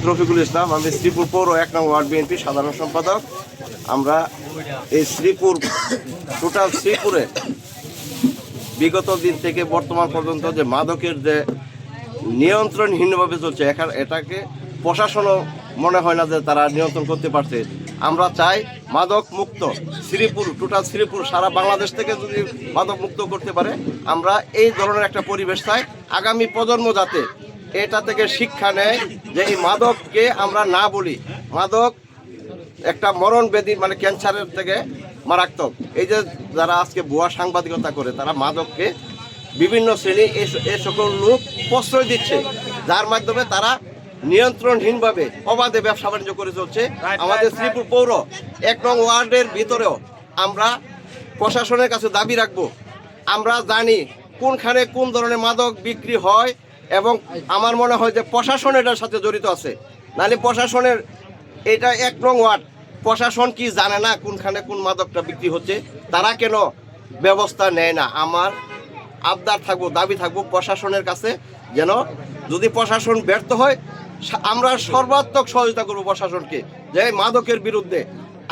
মোহাম্মদ রফিকুল ইসলাম, আমি শ্রীপুর পৌর এক নং ওয়ার্ড বিএনপি সাধারণ সম্পাদক। আমরা এই শ্রীপুর টোটাল শ্রীপুরে বিগত দিন থেকে বর্তমান পর্যন্ত যে মাদকের যে নিয়ন্ত্রণহীনভাবে চলছে এখানে এটাকে প্রশাসনও মনে হয় না যে তারা নিয়ন্ত্রণ করতে পারছে। আমরা চাই মাদক মুক্ত শ্রীপুর টোটাল শ্রীপুর, সারা বাংলাদেশ থেকে যদি মাদক মুক্ত করতে পারে, আমরা এই ধরনের একটা পরিবেশ চাই। আগামী প্রজন্ম যাতে এটা থেকে শিক্ষা নেয় যে এই মাদককে আমরা না বলি। মাদক একটা মরণ ব্যাধি মানে ক্যান্সারের থেকে মারাত্মক। এই যে যারা আজকে ভুয়া সাংবাদিকতা করে তারা মাদককে বিভিন্ন শ্রেণি এই সকল লোক প্রশ্রয় দিচ্ছে। যার মাধ্যমে তারা নিয়ন্ত্রণহীনভাবে অবাধে ব্যবসা বাণিজ্য করে চলছে। আমাদের শ্রীপুর পৌর এক নং ওয়ার্ডের ভিতরেও আমরা প্রশাসনের কাছে দাবি রাখব। আমরা জানি কোনখানে কোন ধরনের মাদক বিক্রি হয় এবং আমার মনে হয় যে প্রশাসন এটার সাথে জড়িত আছে। নাহলে প্রশাসনের এটা এক নং ওয়ার্ড। প্রশাসন কি জানে না কোনখানে কোন মাদকটা বিক্রি হচ্ছে? তারা কেন ব্যবস্থা নেয় না? আমার আবদার থাকব, দাবি থাকব প্রশাসনের কাছে যেন যদি প্রশাসন ব্যর্থ হয় আমরা সর্বাত্মক সহযোগিতা করব প্রশাসনকে যে মাদকের বিরুদ্ধে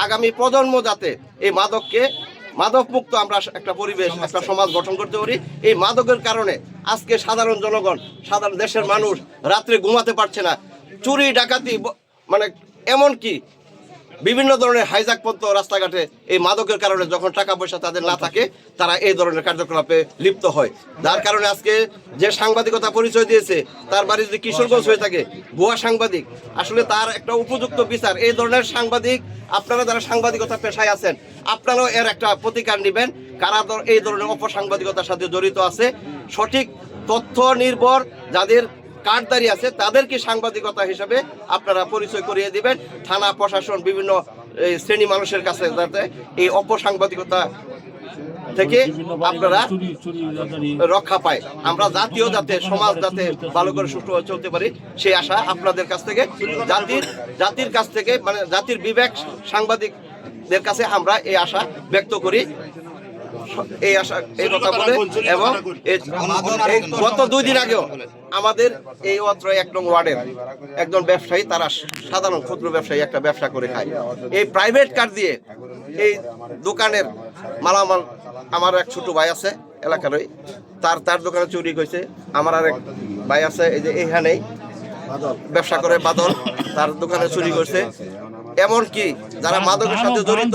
আগামী প্রজন্ম যাতে এই মাদককে মাদক মুক্ত আমরা একটা পরিবেশ, একটা সমাজ গঠন করতে পারি। এই মাদকের কারণে আজকে সাধারণ জনগণ, সাধারণ দেশের মানুষ রাত্রে ঘুমাতে পারছে না। চুরি, ডাকাতি মানে এমন কি বিভিন্ন ধরনের হাইজাক পন্ত রাস্তাঘাটে এই মাদকের কারণে যখন টাকা পয়সা তাদের না থাকে, তারা এই ধরনের কার্যকলাপে লিপ্ত হয়। যার কারণে আজকে যে সাংবাদিকতা পরিচয় দিয়েছে, তার বাড়ি যদি কিশোরগঞ্জ হয়ে থাকে, ভুয়া সাংবাদিক, আসলে তার একটা উপযুক্ত বিচার। এই ধরনের সাংবাদিক, আপনারা যারা সাংবাদিকতা পেশায় আছেন, আপনারাও এর একটা প্রতিকার নেবেন। কারা এই ধরনের অপসাংবাদিকতার সাথে জড়িত আছে, সঠিক তথ্য নির্ভর, যাদের কার্ডদারি আছে, তাদেরকে সাংবাদিকতা হিসাবে আপনারা পরিচয় করিয়ে দিবেন। থানা, প্রশাসন, বিভিন্ন শ্রেণি মানুষের কাছে যাতে এই অপসাংবাদিকতা থেকে আপনারা রক্ষা পায়। আমরা জাতীয় যাতে, সমাজ যাতে ভালো করে সুষ্ঠুভাবে চলতে পারি, সেই আশা আপনাদের কাছ থেকে, জাতির জাতির কাছ থেকে মানে জাতির বিবেক সাংবাদিকদের কাছে আমরা এই আশা ব্যক্ত করি। এই আশা, এই কথা বলে এবং গত দুই দিন আগেও আমাদের এই অত্র এক নং ওয়ার্ডের একজন ব্যবসায়ী, তারা সাধারণ ক্ষুদ্র ব্যবসায়ী, একটা ব্যবসা করে খায়। এই প্রাইভেট কার দিয়ে এই দোকানের মালামাল আমার এক ছোট ভাই আছে এলাকারই তার তার দোকানে চুরি হয়েছে আমার আর এক ভাই আছে, এই যে এইখানেই ব্যবসা করে বাদল, তার দোকানে চুরি করছে। এমন কি যারা মাদকের সাথে জড়িত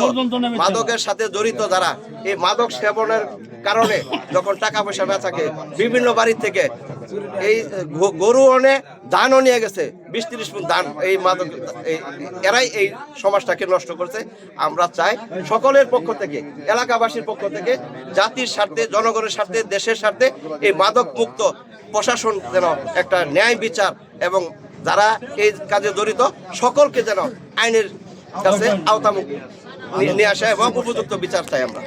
মাদকের সাথে জড়িত যারা এই মাদক সেবনের কারণে যখন টাকা পয়সা না থাকে বিভিন্ন বাড়ি থেকে এই গরু অনে ধানও নিয়ে গেছে বিশ তিরিশ ফুট ধান এই মাদক এই এরাই এই সমাজটাকে নষ্ট করছে। আমরা চাই সকলের পক্ষ থেকে এলাকাবাসীর পক্ষ থেকে জাতির স্বার্থে জনগণের স্বার্থে দেশের স্বার্থে এই মাদক মুক্ত প্রশাসন যেন একটা ন্যায় বিচার এবং যারা এই কাজে জড়িত, সকলকে যেন আইনের কাছে আওতামুক্ত নিয়ে আসা এবং উপযুক্ত বিচার চাই আমরা।